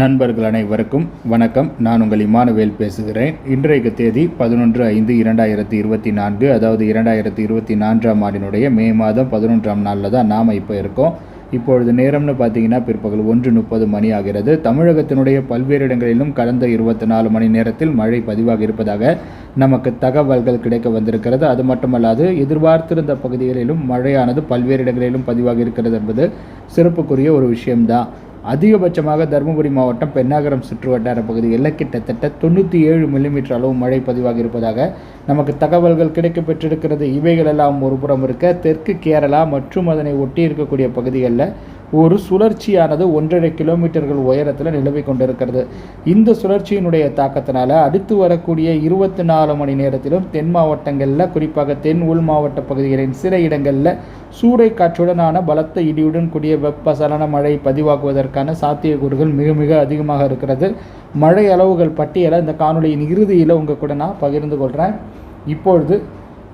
நண்பர்கள் அனைவருக்கும் வணக்கம். நான் உங்கள் இமானுவேல் பேசுகிறேன். இன்றைக்கு தேதி பதினொன்று ஐந்து இரண்டாயிரத்தி இருபத்தி நான்கு அதாவது இரண்டாயிரத்தி இருபத்தி நான்காம் ஆண்டினுடைய மே மாதம் பதினொன்றாம் நாளில் தான் நாம் இப்போ இருக்கோம். இப்பொழுது நேரம்னு பார்த்தீங்கன்னா பிற்பகல் ஒன்று முப்பது மணி ஆகிறது. தமிழகத்தினுடைய பல்வேறு இடங்களிலும் கடந்த இருபத்தி நாலு மணி நேரத்தில் மழை பதிவாக இருப்பதாக நமக்கு தகவல்கள் கிடைக்க வந்திருக்கிறது. அது மட்டுமல்லாது எதிர்பார்த்திருந்த பகுதிகளிலும் மழையானது பல்வேறு இடங்களிலும் பதிவாக இருக்கிறது என்பது சிறப்புக்குரிய ஒரு விஷயம்தான். அதிகபட்சமாக தருமபுரி மாவட்டம் பெண்ணாகரம் சுற்றுவட்டார பகுதிகளில் கிட்டத்தட்ட தொண்ணூற்றி ஏழு மில்லிமீட்டர் அளவு மழை பதிவாக இருப்பதாக நமக்கு தகவல்கள் கிடைக்கப்பெற்றிருக்கிறது. இவைகளெல்லாம் ஒரு புறம் இருக்க தெற்கு கேரளா மற்றும் அதனை ஒட்டி இருக்கக்கூடிய பகுதிகளில் ஒரு சுழற்சியானது ஒன்றரை கிலோமீட்டர்கள் உயரத்தில் நிலவி கொண்டிருக்கிறது. இந்த சுழற்சியினுடைய தாக்கத்தினால அடுத்து வரக்கூடிய இருபத்தி நாலு மணி நேரத்திலும் தென் மாவட்டங்களில் குறிப்பாக தென் உள் மாவட்ட பகுதிகளின் சில இடங்களில் சூறை காற்றுடனான பலத்த இடியுடன் கூடிய வெப்பசலன மழை பதிவாகுவதற்கான சாத்தியக்கூறுகள் மிக மிக அதிகமாக இருக்கிறது. மழை அளவுகள் பட்டியலை இந்த காணொலியின் இறுதியில் உங்கள் கூட நான் பகிர்ந்து கொள்கிறேன் இப்பொழுது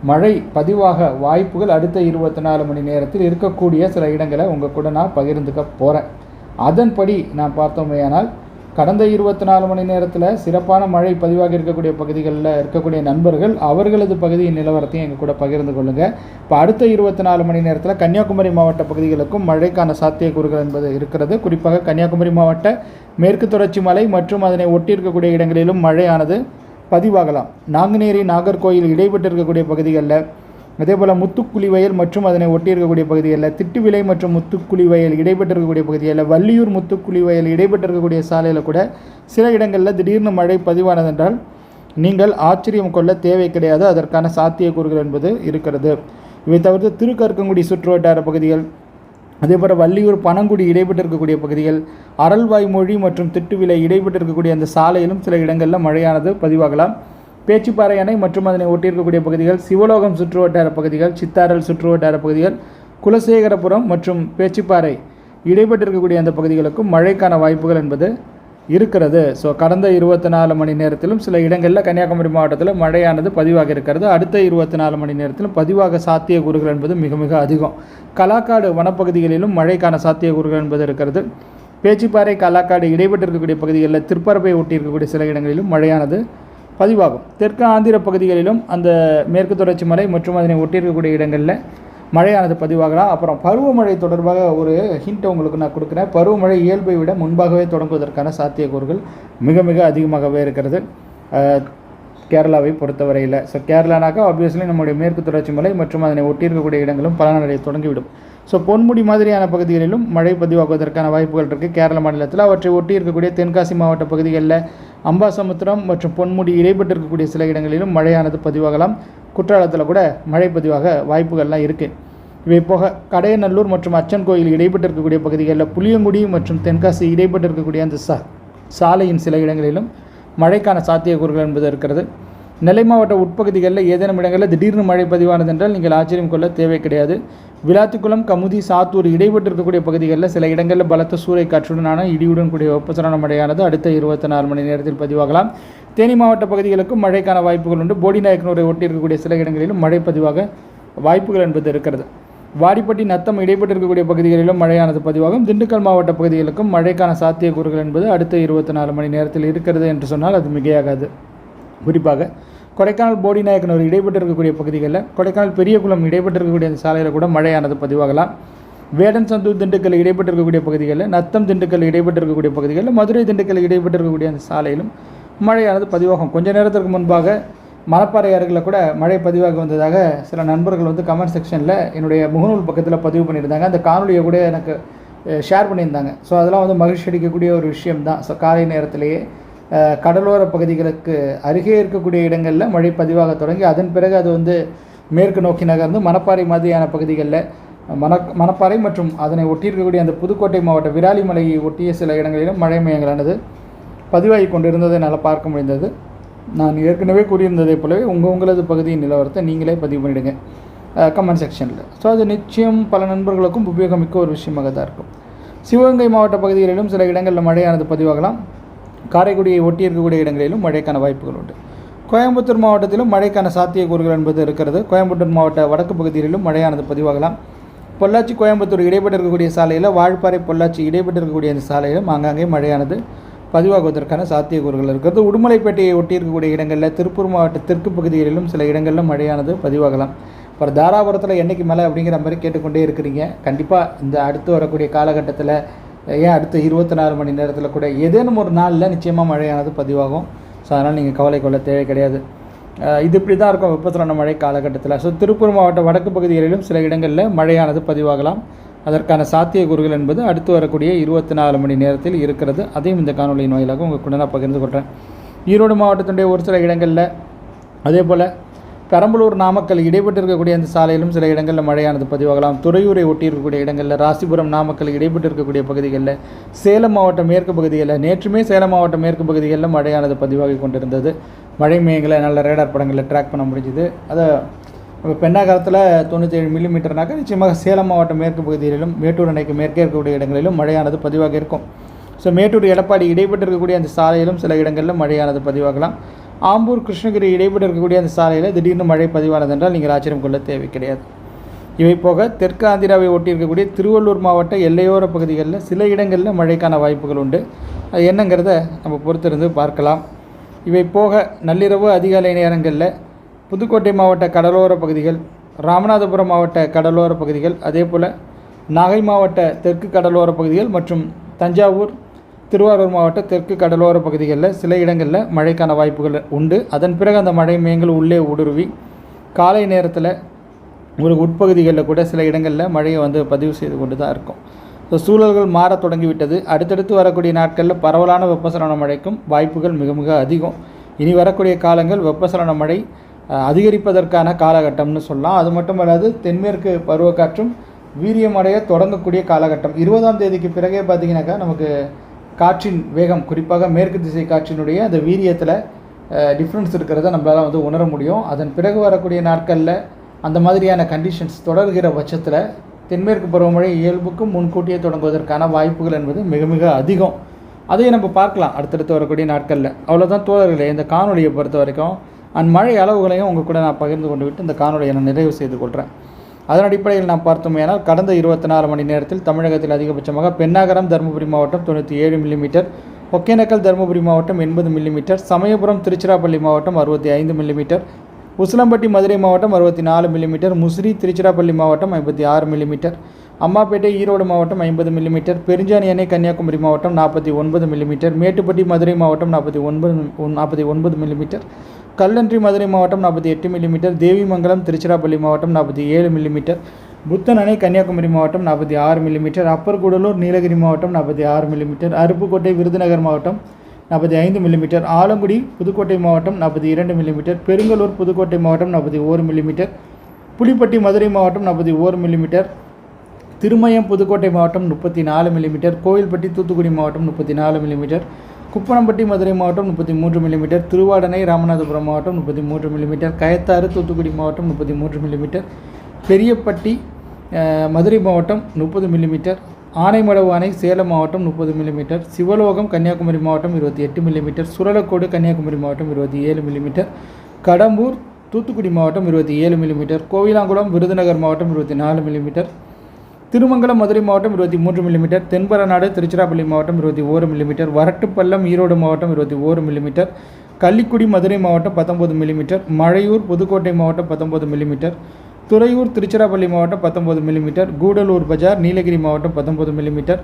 மழை பதிவாக வாய்ப்புகள் அடுத்த இருபத்தி நாலு மணி நேரத்தில் இருக்கக்கூடிய சில இடங்களை உங்கள் கூட நான் பகிர்ந்துக்க போகிறேன் அதன்படி நான் பார்த்தோமேயானால் கடந்த இருபத்தி நாலு மணி நேரத்தில் சிறப்பான மழை பதிவாக இருக்கக்கூடிய பகுதிகளில் இருக்கக்கூடிய நண்பர்கள் அவர்களது பகுதியின் நிலவரத்தையும் எங்கள் கூட பகிர்ந்து கொள்ளுங்கள் இப்போ அடுத்த இருபத்தி நாலு மணி நேரத்தில் கன்னியாகுமரி மாவட்ட பகுதிகளுக்கும் மழைக்கான சாத்தியக்கூறுகள் என்பது இருக்கிறது. குறிப்பாக கன்னியாகுமரி மாவட்ட மேற்கு தொடர்ச்சி மலை மற்றும் அதனை ஒட்டி இருக்கக்கூடிய இடங்களிலும் மழையானது பதிவாகலாம். நாங்குநேரி நாகர்கோயில் இடைப்பட்டு இருக்கக்கூடிய பகுதிகளில் அதே போல் முத்துக்குழி வயல் மற்றும் அதனை ஒட்டி இருக்கக்கூடிய பகுதிகளில் திட்டுவிலை மற்றும் முத்துக்குழி வயல் இடைப்பட்டு இருக்கக்கூடிய பகுதிகளில் வள்ளியூர் முத்துக்குழி வயல் இடைப்பட்டு இருக்கக்கூடிய சாலையில் கூட சில இடங்களில் திடீர்னு மழை பதிவானதென்றால் நீங்கள் ஆச்சரியம் கொள்ள தேவை கிடையாது. அதற்கான சாத்தியக்கூறுகள் என்பது இருக்கிறது. இவை தவிர்த்து சுற்று சுற்றுவட்டார பகுதிகள் அதேபோல் வள்ளியூர் பனங்குடி இடைப்பட்டு இருக்கக்கூடிய பகுதிகள் அரல்வாய்மொழி மற்றும் திட்டுவிலை இடைப்பட்டு இருக்கக்கூடிய அந்த சாலையிலும் சில இடங்களில் மழையானது பதிவாகலாம். பேச்சுப்பாறை அணை மற்றும் அதனை ஒட்டியிருக்கக்கூடிய பகுதிகள் சிவலோகம் சுற்றுவட்டார பகுதிகள் சித்தாரல் சுற்றுவட்டார பகுதிகள் குலசேகரபுரம் மற்றும் பேச்சுப்பாறை இடைப்பட்டு இருக்கக்கூடிய அந்த பகுதிகளுக்கும் மழைக்கான வாய்ப்புகள் என்பது இருக்கிறது. ஸோ கடந்த இருபத்தி நாலு மணி நேரத்திலும் சில இடங்களில் கன்னியாகுமரி மாவட்டத்தில் மழையானது பதிவாக இருக்கிறது. அடுத்த இருபத்தி நாலு மணி நேரத்திலும் பதிவாக சாத்தியக்கூறுகள் என்பது மிக மிக அதிகம். கலாக்காடு வனப்பகுதிகளிலும் மழைக்கான சாத்தியக்கூறுகள் என்பது இருக்கிறது. பேச்சிப்பாறை கலாக்காடு இடைப்பட்டு இருக்கக்கூடிய பகுதிகளில் திருப்பரப்பை ஒட்டி இருக்கக்கூடிய சில இடங்களிலும் மழையானது பதிவாகும். தெற்கு ஆந்திர பகுதிகளிலும் அந்த மேற்கு தொடர்ச்சி மலை மற்றும் அதனை ஒட்டி இருக்கக்கூடிய இடங்களில் மழையானது பதிவாகலாம் அப்புறம் பருவமழை தொடர்பாக ஒரு ஹிண்ட் உங்களுக்கு நான் கொடுக்குறேன். பருவமழை இயல்பை விட முன்பாகவே தொடங்குவதற்கான சாத்தியக்கூறுகள் மிக மிக அதிகமாகவே இருக்கிறது. கேரளாவை பொறுத்தவரையில். ஸோ கேரளானாக்கா ஆப்வியஸ்லி நம்முடைய மேற்கு தொடர்ச்சி மலை மற்றும் அதனை ஒட்டி இருக்கக்கூடிய இடங்களும் பலனடைய தொடங்கிவிடும். ஸோ பொன்முடி மாதிரியான பகுதிகளிலும் மழை பதிவாகுவதற்கான வாய்ப்புகள் இருக்குது கேரள மாநிலத்தில் அவற்றை ஒட்டி இருக்கக்கூடிய தென்காசி மாவட்ட பகுதிகளில் அம்பாசமுத்திரம் மற்றும் பொன்முடி இடைப்பட்டிருக்கக்கூடிய சில இடங்களிலும் மழையானது பதிவாகலாம். குற்றாலத்தில் கூட மழை பதிவாக வாய்ப்புகள்லாம் இருக்குது இவை போக கடையநல்லூர் மற்றும் அச்சன் கோயில் இடைப்பட்டிருக்கக்கூடிய பகுதிகளில் புளியங்குடி மற்றும் தென்காசி இடைப்பட்டிருக்கக்கூடிய அந்த சா சாலையின் சில இடங்களிலும் மழைக்கான சாத்தியக்கூறுகள் என்பது இருக்கிறது. நெல்லை மாவட்ட உட்பகுதிகளில் ஏதேனும் இடங்களில் திடீர்னு மழை பதிவானது என்றால் நீங்கள் ஆச்சரியம் கொள்ள தேவை கிடையாது. விளாத்திக்குளம் கமுதி சாத்தூர் இடைப்பட்டு இருக்கக்கூடிய பகுதிகளில் சில இடங்களில் பலத்த சூறை காற்றுடனான இடியுடன் கூடிய வெப்பசலன மழையானது அடுத்த இருபத்தி நாலு மணி நேரத்தில் பதிவாகலாம். தேனி மாவட்ட பகுதிகளுக்கும் மழைக்கான வாய்ப்புகள் உண்டு. போடிநாயக்கனூரை ஒட்டி இருக்கக்கூடிய சில இடங்களிலும் மழை பதிவாக வாய்ப்புகள் என்பது இருக்கிறது. வாடிப்பட்டி நத்தம் இடைப்பட்டு இருக்கக்கூடிய பகுதிகளிலும் மழையானது பதிவாகும். திண்டுக்கல் மாவட்ட பகுதிகளுக்கும் மழைக்கான சாத்தியக்கூறுகள் என்பது அடுத்த இருபத்தி நாலு மணி நேரத்தில் இருக்கிறது என்று சொன்னால் அது மிகையாகாது. குறிப்பாக கொடைக்கானல் போடிநாயக்கனூர் இடைப்பட்டு இருக்கக்கூடிய பகுதிகளில் கொடைக்கானல் பெரியகுளம் இடைப்பட்டு இருக்கக்கூடிய அந்த சாலையில் கூட மழையானது பதிவாகலாம். வேடன் சந்தூர் திண்டுக்கல் இடைப்பட்டு இருக்கக்கூடிய பகுதிகளில் நத்தம் திண்டுக்கல் இடைப்பட்டு இருக்கக்கூடிய பகுதிகளில் மதுரை திண்டுக்கல் இடைப்பட்டு இருக்கக்கூடிய அந்த சாலையிலும் மழையானது பதிவாகும். கொஞ்ச நேரத்திற்கு முன்பாக மலப்பாறை அருகில் கூட மழை பதிவாக வந்ததாக சில நண்பர்கள் வந்து கமெண்ட் செக்ஷனில் என்னுடைய முகநூல் பக்கத்தில் பதிவு பண்ணியிருந்தாங்க. அந்த காணொலியை கூட எனக்கு ஷேர் பண்ணியிருந்தாங்க. ஸோ அதெல்லாம் வந்து மகிழ்ச்சி அளிக்கக்கூடிய ஒரு விஷயம் தான் ஸோ காலை நேரத்திலேயே கடலோர பகுதிகளுக்கு அருகே இருக்கக்கூடிய இடங்களில் மழை பதிவாக தொடங்கி அதன் பிறகு அது வந்து மேற்கு நோக்கி நகர்ந்து மணப்பாறை மாதிரியான பகுதிகளில் மண மணப்பாறை மற்றும் அதனை ஒட்டி இருக்கக்கூடிய அந்த புதுக்கோட்டை மாவட்ட விராலிமலையை ஒட்டிய சில இடங்களிலும் மழை மையங்களானது பதிவாகி கொண்டிருந்ததை என்னால் பார்க்க முடிந்தது. நான் ஏற்கனவே கூறியிருந்ததைப் போலவே உங்கள் உங்களது பகுதியின் நிலவரத்தை நீங்களே பதிவு பண்ணிவிடுங்க கமெண்ட் செக்ஷனில் ஸோ அது நிச்சயம் பல நண்பர்களுக்கும் உபயோகமிக்க ஒரு விஷயமாக தான் இருக்கும். சிவகங்கை மாவட்ட பகுதிகளிலும் சில இடங்களில் மழையானது பதிவாகலாம். காரைக்குடியை ஒட்டி இருக்கக்கூடிய இடங்களிலும் மழைக்கான வாய்ப்புகள் உண்டு. கோயம்புத்தூர் மாவட்டத்திலும் மழைக்கான சாத்தியக்கூறுகள் என்பது இருக்கிறது. கோயம்புத்தூர் மாவட்ட வடக்கு பகுதிகளிலும் மழையானது பதிவாகலாம். பொள்ளாச்சி கோயம்புத்தூர் இடைப்பட்டு இருக்கக்கூடிய சாலையில் வாழ்பாறை பொள்ளாச்சி இடைப்பட்டு இருக்கக்கூடிய அந்த சாலையிலும் ஆங்காங்கே மழையானது பதிவாகுவதற்கான சாத்தியக்கூறுகள் இருக்கிறது. உடுமலைப்பேட்டையை ஒட்டி இருக்கக்கூடிய இடங்களில் திருப்பூர் மாவட்ட தெற்கு பகுதிகளிலும் சில இடங்களில் மழையானது பதிவாகலாம். அப்புறம் தாராபுரத்தில் என்னைக்கு மழை அப்படிங்கிற மாதிரி கேட்டுக்கொண்டே இருக்கிறீங்க. கண்டிப்பாக இந்த அடுத்து வரக்கூடிய காலகட்டத்தில் ஏன் அடுத்த இருபத்தி நாலு மணி நேரத்தில் கூட ஏதேனும் ஒரு நாளில் நிச்சயமாக மழையானது பதிவாகும். ஸோ அதனால் நீங்கள் கவலை கொள்ள தேவை கிடையாது. இது இப்படி தான் இருக்கும் வெப்பசலன மழை காலகட்டத்தில். ஸோ திருப்பூர் மாவட்ட வடக்கு பகுதிகளிலும் சில இடங்களில் மழையானது பதிவாகலாம். அதற்கான சாத்தியக்கூறுகள் என்பது அடுத்து வரக்கூடிய இருபத்தி நாலு மணி நேரத்தில் இருக்கிறது. அதையும் இந்த காணொலியின் வாயிலாக உங்கள் கூட நான் பகிர்ந்து கொள்கிறேன் ஈரோடு மாவட்டத்தினுடைய ஒரு சில இடங்களில் அதே போல் பெரம்பலூர் நாமக்கல் இடைப்பட்டு இருக்கக்கூடிய அந்த சாலையிலும் சில இடங்களில் மழையானது பதிவாகலாம். துறையூரை ஒட்டி இருக்கக்கூடிய இடங்களில் ராசிபுரம் நாமக்கல் இடைப்பட்டு இருக்கக்கூடிய பகுதிகளில் சேலம் மாவட்ட மேற்கு பகுதிகளில் நேற்றுமே சேலம் மாவட்ட மேற்கு பகுதிகளில் மழையானது பதிவாகி கொண்டிருந்தது. மழை மேகங்களை நல்ல ரேடார் படங்களில் ட்ராக் பண்ண முடிஞ்சுது. அதை நம்ம பெண்ணாகரத்தில் தொண்ணூற்றேழு மில்லிமீட்டர்னாக்க நிச்சயமாக சேலம் மாவட்ட மேற்கு பகுதிகளிலும் மேட்டூர் அணைக்கு மேற்கே இருக்கக்கூடிய இடங்களிலும் மழையானது பதிவாக இருக்கும். ஸோ மேட்டூர் எடப்பாடி இடைப்பட்டு இருக்கக்கூடிய அந்த சாலையிலும் சில இடங்களில் மழையானது பதிவாகலாம். ஆம்பூர் கிருஷ்ணகிரி இடைப்பட்டு இருக்கக்கூடிய அந்த சாலையில் திடீர்னு மழை பதிவானது என்றால் நீங்கள் ஆச்சரியம் கொள்ள தேவை கிடையாது. இவை போக தெற்கு ஆந்திராவை ஒட்டி இருக்கக்கூடிய திருவள்ளூர் மாவட்ட எல்லையோர பகுதிகளில் சில இடங்களில் மழைக்கான வாய்ப்புகள் உண்டு. அது என்னங்கிறத நம்ம பொறுத்திருந்து பார்க்கலாம். இவை போக நள்ளிரவு அதிகாலை நேரங்களில் புதுக்கோட்டை மாவட்ட கடலோர பகுதிகள் ராமநாதபுரம் மாவட்ட கடலோர பகுதிகள் அதே போல் நாகை மாவட்ட தெற்கு கடலோர பகுதிகள் மற்றும் தஞ்சாவூர் திருவாரூர் மாவட்ட தெற்கு கடலோர பகுதிகளில் சில இடங்களில் மழைக்கான வாய்ப்புகள் உண்டு. அதன் பிறகு அந்த மழை மேங்கள் உள்ளே ஊடுருவி காலை நேரத்தில் ஒரு உட்பகுதிகளில் கூட சில இடங்களில் மழையை வந்து பதிவு செய்து கொண்டு தான் இருக்கும். ஸோ சூழல்கள் மாறத் தொடங்கிவிட்டது. அடுத்தடுத்து வரக்கூடிய நாட்களில் பரவலான வெப்பசலன மழைக்கும் வாய்ப்புகள் மிக மிக அதிகம். இனி வரக்கூடிய காலங்கள் வெப்பசலன மழை அதிகரிப்பதற்கான காலகட்டம்னு சொல்லலாம். அது மட்டும் அல்லாது தென்மேற்கு பருவக்காற்றும் வீரியமடைய தொடங்கக்கூடிய காலகட்டம். இருபதாம் தேதிக்கு பிறகே பார்த்தீங்கன்னாக்கா நமக்கு காற்றின் வேகம் குறிப்பாக மேற்கு திசை காற்றினுடைய அந்த வீரியத்தில் டிஃப்ரென்ஸ் இருக்கிறத நம்மளால் வந்து உணர முடியும். அதன் பிறகு வரக்கூடிய நாட்களில் அந்த மாதிரியான கண்டிஷன்ஸ் தொடர்கிற பட்சத்தில் தென்மேற்கு பருவமழை இயல்புக்கும் முன்கூட்டியே தொடங்குவதற்கான வாய்ப்புகள் என்பது மிக மிக அதிகம். அதையும் நம்ம பார்க்கலாம் அடுத்தடுத்து வரக்கூடிய நாட்களில். அவ்வளோதான் தோழர்களே இந்த காணொலியை பொறுத்த வரைக்கும் அந்த மழை அளவுகளையும் உங்கள் கூட நான் பகிர்ந்து கொண்டு விட்டு இந்த காணொலியை நான் நிறைவு செய்து கொள்கிறேன் அதன் அடிப்படையில் நாம் பார்த்தோமேனால் கடந்த இருபத்தி நாலு மணி நேரத்தில் தமிழகத்தில் அதிகபட்சமாக பெண்ணாகரம் தருமபுரி மாவட்டம் தொண்ணூற்றி ஏழு மில்லிமீட்டர் ஒகேனக்கல் தருமபுரி மாவட்டம் எண்பது மில்லிமீட்டர் சமயபுரம் திருச்சிராப்பள்ளி மாவட்டம் அறுபத்தி ஐந்து மில்லிமீட்டர் உசிலம்பட்டி மதுரை மாவட்டம் அறுபத்தி நாலு மில்லிமீட்டர் முசிறி திருச்சிராப்பள்ளி மாவட்டம் ஐம்பத்தி ஆறு மில்லிமீட்டர் அம்மாப்பேட்டை ஈரோடு மாவட்டம் ஐம்பது மில்லிமீட்டர் பெருஞ்சாணி அணை கன்னியாகுமரி மாவட்டம் நாற்பத்தி ஒன்பது மில்லிமீட்டர் மேட்டுப்பட்டி மதுரை மாவட்டம் நாற்பத்தி ஒன்பது நாற்பத்தி ஒன்பது மில்லிமீட்டர் கல்லன்றி மதுரை மாவட்டம் நாற்பத்தி எட்டு மில்லிமீட்டர் தேவிமங்கலம் திருச்சிராப்பள்ளி மாவட்டம் நாற்பத்தி ஏழு மில்லிமீட்டர் புத்தன் அணை கன்னியாகுமரி மாவட்டம் நாற்பத்தி ஆறு மில்லிமீட்டர் அப்பர் கூடலூர் நீலகிரி மாவட்டம் நாற்பத்தி ஆறு மில்லிமீட்டர் அருப்புக்கோட்டை விருதுநகர் மாவட்டம் நாற்பத்தி ஐந்து மில்லிமீட்டர் ஆலங்குடி புதுக்கோட்டை மாவட்டம் நாற்பத்தி இரண்டு மில்லிமீட்டர் பெருங்கலூர் புதுக்கோட்டை மாவட்டம் நாற்பத்தி ஓரு மில்லிமீட்டர் புலிப்பட்டி மதுரை மாவட்டம் நாற்பத்தி ஓரு மில்லிமீட்டர் திருமயம் புதுக்கோட்டை மாவட்டம் முப்பத்தி நாலு மில்லிமீட்டர் கோவில்பட்டி தூத்துக்குடி மாவட்டம் முப்பத்தி நாலு மில்லிமீட்டர் குப்பனம்பட்டி மதுரை மாவட்டம் முப்பத்தி மூன்று மில்லிமீட்டர் திருவாடனை ராமநாதபுரம் மாவட்டம் முப்பத்தி மூன்று மில்லிமீட்டர் கயத்தாறு தூத்துக்குடி மாவட்டம் முப்பத்தி மூன்று மில்லிமீட்டர் பெரியப்பட்டி மதுரை மாவட்டம் முப்பது மில்லிமீட்டர் ஆனைமடவானை அணை சேலம் மாவட்டம் முப்பது மில்லிமீட்டர் சிவலோகம் கன்னியாகுமரி மாவட்டம் இருபத்தி எட்டு மில்லிமீட்டர் சுரலக்கோடு கன்னியாகுமரி மாவட்டம் இருபத்தி ஏழு மில்லிமீட்டர் கடம்பூர் தூத்துக்குடி மாவட்டம் இருபத்தி ஏழு மில்லிமீட்டர் கோவிலாங்குளம் விருதுநகர் மாவட்டம் இருபத்தி நாலு மில்லிமீட்டர் திருமங்கலம் மதுரை மாவட்டம் இருபத்தி மூன்று மில்லிமீட்டர் தென்பரநாடு திருச்சிராப்பள்ளி மாவட்டம் இருபத்தி ஓரு மில்லிமீட்டர் வரட்டுப்பள்ளம் ஈரோடு மாவட்டம் இருபத்தி ஓரு மில்லிமீட்டர் கள்ளிக்குடி மதுரை மாவட்டம் பத்தொம்பது மில்லிமீட்டர் மழையூர் புதுக்கோட்டை மாவட்டம் பத்தொம்பது மில்லிமீட்டர் துறையூர் திருச்சிராப்பள்ளி மாவட்டம் பத்தொம்பது மில்லிமீட்டர் கூடலூர் பஜார் நீலகிரி மாவட்டம் பத்தொம்பது மில்லிமீட்டர்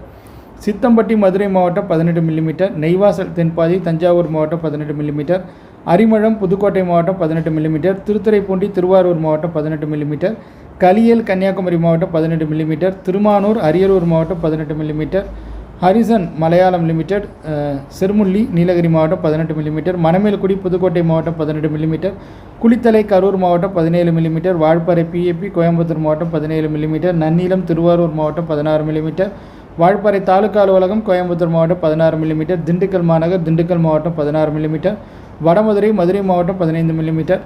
சித்தம்பட்டி மதுரை மாவட்டம் பதினெட்டு மில்லிமீட்டர் நெய்வாசல் தென்பாதி தஞ்சாவூர் மாவட்டம் பதினெட்டு மில்லிமீட்டர் அரிமழம் புதுக்கோட்டை மாவட்டம் பதினெட்டு மில்லிமீட்டர் திருத்துறைப்பூண்டி திருவாரூர் மாவட்டம் பதினெட்டு மில்லிமீட்டர் கலியல் கன்னியாகுமரி மாவட்டம் பதினெட்டு மில்லிமீட்டர் திருமானூர் அரியலூர் மாவட்டம் பதினெட்டு millimetre Harrison Malayalam limited Sirumulli Nilgiri மாவட்டம் பதினெட்டு மில்லிமீட்டர் மணமேல்குடி புதுக்கோட்டை மாவட்டம் பதினெட்டு மில்லிமீட்டர் குளித்தலை கரூர் மாவட்டம் பதினேழு மில்லிமீட்டர் வால்பாறை பிஏபி கோயம்புத்தூர் மாவட்டம் பதினேழு மில்லிமீட்டர் நன்னிலம் திருவாரூர் மாவட்டம் பதினாறு மில்லிமீட்டர் வால்பாறை தாலுகா அலுவலகம் கோயம்புத்தூர் மாவட்டம் பதினாறு மில்லிமீட்டர் திண்டுக்கல் மாநகர் திண்டுக்கல் மாவட்டம் பதினாறு மில்லிமீட்டர் வடமதுரை மதுரை மாவட்டம் பதினைந்து மில்லிமீட்டர்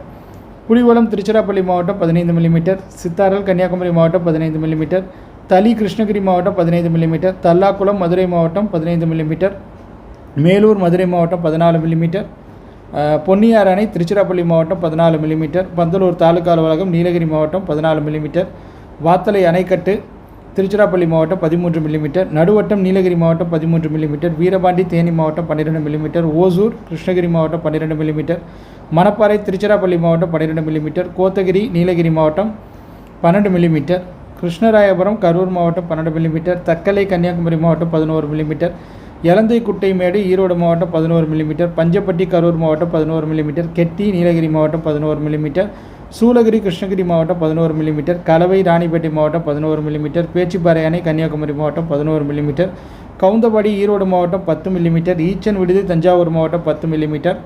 புலிகுளம் திருச்சிராப்பள்ளி மாவட்டம் பதினைந்து மில்லிமீட்டர் சித்தாரல் கன்னியாகுமரி மாவட்டம் பதினைந்து மில்லிமீட்டர் தளி கிருஷ்ணகிரி மாவட்டம் பதினைந்து மில்லிமீட்டர் தல்லாக்குளம் மதுரை மாவட்டம் பதினைந்து மில்லிமீட்டர் மேலூர் மதுரை மாவட்டம் பதினாலு மில்லிமீட்டர் பொன்னியார் அணை திருச்சிராப்பள்ளி மாவட்டம் பதினாலு மில்லிமீட்டர் பந்தலூர் தாலுகா அலுவலகம் நீலகிரி மாவட்டம் பதினாலு மில்லிமீட்டர் வாத்தலை அணைக்கட்டு திருச்சிராப்பள்ளி மாவட்டம் பதிமூன்று மில்லிமீட்டர் நடுவட்டம் நீலகிரி மாவட்டம் பதிமூன்று மில்லிமீட்டர் வீரபாண்டி தேனி மாவட்டம் பன்னிரெண்டு மில்லிமீட்டர் ஓசூர் கிருஷ்ணகிரி மாவட்டம் பன்னிரெண்டு மில்லிமீட்டர் மணப்பாறை திருச்சிராப்பள்ளி மாவட்டம் பன்னிரெண்டு மில்லிமீட்டர் கோத்தகிரி நீலகிரி மாவட்டம் பன்னெண்டு மில்லிமீட்டர் கிருஷ்ணராயபுரம் கரூர் மாவட்டம் பன்னெண்டு மில்லிமீட்டர் தக்கலை கன்னியாகுமரி மாவட்டம் பதினோரு மில்லிமீட்டர் எலந்தை குட்டைமேடு ஈரோடு மாவட்டம் பதினோரு மில்லிமீட்டர் பஞ்சப்பட்டி கரூர் மாவட்டம் பதினோரு மில்லிமீட்டர் கெட்டி நீலகிரி மாவட்டம் பதினோரு மில்லிமீட்டர் சூலகிரி கிருஷ்ணகிரி மாவட்டம் பதினோரு மில்லிமீட்டர் கலவை ராணிப்பேட்டை மாவட்டம் பதினோரு மில்லிமீட்டர் பேச்சிப்பாறை அணை கன்னியாகுமரி மாவட்டம் பதினோரு மில்லிமீட்டர் கவுந்தபாடி ஈரோடு மாவட்டம் பத்து மில்லிமீட்டர் ஈச்சன் விடுதி தஞ்சாவூர் மாவட்டம் பத்து மில்லிமீட்டர்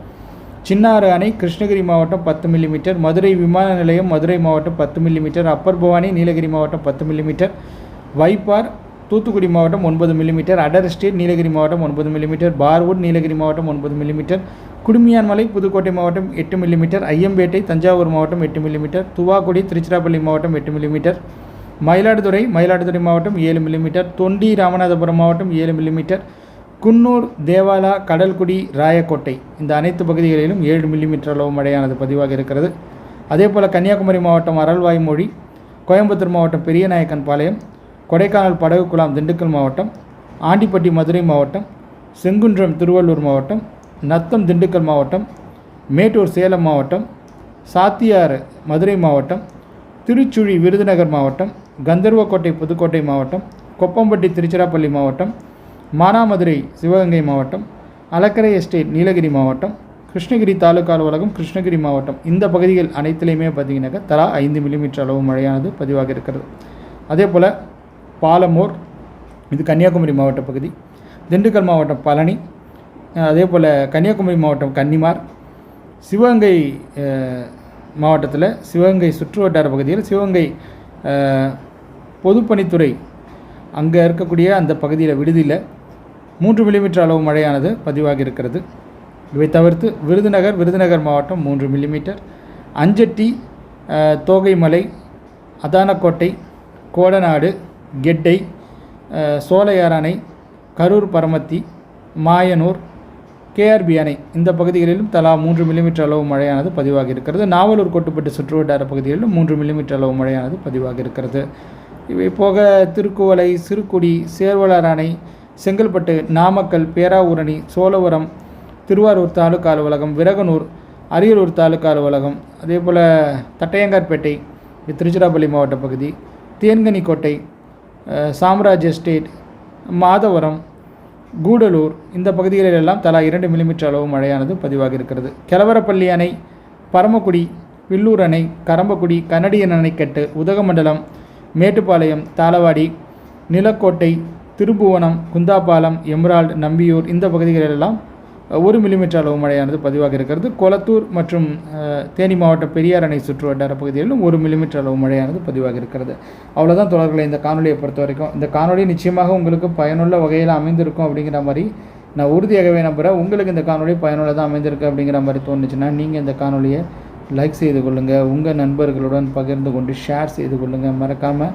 சின்னாறு அணை கிருஷ்ணகிரி மாவட்டம் பத்து மில்லிமீட்டர் மதுரை விமான நிலையம் மதுரை மாவட்டம் பத்து மில்லிமீட்டர் அப்பர் பவானி நீலகிரி மாவட்டம் பத்து மில்லிமீட்டர் வைப்பார் தூத்துக்குடி மாவட்டம் ஒன்பது மில்லிமீட்டர் அடர் ஸ்டேட் நீலகிரி மாவட்டம் ஒன்பது மில்லிமீட்டர் பார்வுட் நீலகிரி மாவட்டம் ஒன்பது மில்லிமீட்டர் குடுமியான்மலை புதுக்கோட்டை மாவட்டம் எட்டு மில்லிமீட்டர் ஐயம்பேட்டை தஞ்சாவூர் மாவட்டம் எட்டு மில்லிமீட்டர் துவாக்குடி திருச்சிராப்பள்ளி மாவட்டம் எட்டு மில்லிமீட்டர் மயிலாடுதுறை மயிலாடுதுறை மாவட்டம் ஏழு மில்லிமீட்டர் தொண்டி ராமநாதபுரம் மாவட்டம் ஏழு மில்லிமீட்டர் குன்னூர் தேவாலா கடல்குடி ராயக்கோட்டை. இந்த அனைத்து பகுதிகளிலும் ஏழு மில்லிமீட்டர் அளவு மழையானது பதிவாக இருக்கிறது. அதே போல் கன்னியாகுமரி மாவட்டம் அரல்வாய்மொழி கோயம்புத்தூர் மாவட்டம் பெரியநாயக்கன் பாளையம் கொடைக்கானல் படகுக்குளம் திண்டுக்கல் மாவட்டம் ஆண்டிப்பட்டி மதுரை மாவட்டம் செங்குன்றம் திருவள்ளூர் மாவட்டம் நத்தம் திண்டுக்கல் மாவட்டம் மேட்டூர் சேலம் மாவட்டம் சாத்தியாறு மதுரை மாவட்டம் திருச்சுழி விருதுநகர் மாவட்டம் கந்தர்வக்கோட்டை புதுக்கோட்டை மாவட்டம் கொப்பம்பட்டி திருச்சிராப்பள்ளி மாவட்டம் மானாமதுரை சிவகங்கை மாவட்டம் அலக்கரை எஸ்டேட் நீலகிரி மாவட்டம் கிருஷ்ணகிரி தாலுகா அலுவலகம் கிருஷ்ணகிரி மாவட்டம். இந்த பகுதிகள் அனைத்திலையுமே பார்த்தீங்கன்னாக்கா தலா ஐந்து மில்லிமீட்டர் அளவு மழையானது பதிவாக இருக்கிறது. அதே போல் பாலமோர் இது கன்னியாகுமரி மாவட்ட பகுதி. திண்டுக்கல் மாவட்டம் பழனி. அதே போல் கன்னியாகுமரி மாவட்டம் கன்னிமார். சிவகங்கை மாவட்டத்தில் சிவகங்கை சுற்று வட்டார பகுதியில் சிவகங்கை பொதுப்பணித்துறை அங்கே இருக்கக்கூடிய அந்த பகுதியில் விடுதியில் மூன்று மில்லிமீட்டர் அளவு மழையானது பதிவாகி இருக்கிறது. இவை தவிர்த்து விருதுநகர் விருதுநகர் மாவட்டம் மூன்று மில்லிமீட்டர் அஞ்சட்டி தோகைமலை அதானக்கோட்டை கோடநாடு கெட்டை சோலையாரணை கரூர் பரமத்தி மாயனூர் கேஆர்பி அணை. இந்த பகுதிகளிலும் தலா மூன்று மில்லிமீட்டர் அளவு மழையானது பதிவாகி இருக்கிறது. நாவலூர் கோட்டுப்பட்டு சுற்றுவட்டார பகுதிகளிலும் மூன்று மில்லிமீட்டர் அளவு மழையானது பதிவாகி இருக்கிறது. இவை போக திருக்குவளை சிறுக்குடி சேர்வலார் அணை செங்கல்பட்டு நாமக்கல் பேராவூரணி சோழவரம் திருவாரூர் தாலுக்கா அலுவலகம் விரகனூர் அரியலூர் தாலுக்கா அலுவலகம் அதே போல் தட்டையங்கார்பேட்டை இது திருச்சிராப்பள்ளி மாவட்ட பகுதி தேன்கனிக்கோட்டை சாம்ராஜ் எஸ்டேட் மாதவரம் கூடலூர் இந்த பகுதிகளிலெல்லாம் தலா இரண்டு மில்லிமீட்டர் அளவு மழையானது பதிவாக இருக்கிறது. கெலவரப்பள்ளி அணை பரமக்குடி வில்லூர் அணை கரம்பக்குடி கனடியன் அணைக்கட்டு உதகமண்டலம் மேட்டுப்பாளையம் தாளவாடி நிலக்கோட்டை திருப்புவனம் குந்தாபாலம் எம்ரால்டு நம்பியூர் இந்த பகுதிகளிலெல்லாம் ஒரு மில்லிமீட்டர் அளவு மழையானது பதிவாக இருக்கிறது. கொளத்தூர் மற்றும் தேனி மாவட்டம் பெரியார் அணை சுற்று வட்டார பகுதிகளிலும் ஒரு மில்லிமீட்டர் அளவு மழையானது பதிவாக இருக்கிறது. அவ்வளோதான் தொடர்களை இந்த காணொலியை பொறுத்த வரைக்கும் இந்த காணொலி நிச்சயமாக உங்களுக்கு பயனுள்ள வகையில் அமைந்திருக்கும் அப்படிங்கிற மாதிரி நான் உறுதியாகவே நம்புகிறேன் உங்களுக்கு இந்த காணொலி பயனுள்ளதாக அமைந்திருக்கு அப்படிங்கிற மாதிரி தோணுச்சுன்னா நீங்கள் இந்த காணொலியை லைக் செய்து கொள்ளுங்கள் உங்கள் நண்பர்களுடன் பகிர்ந்து கொண்டு ஷேர் செய்து கொள்ளுங்கள் மறக்காமல்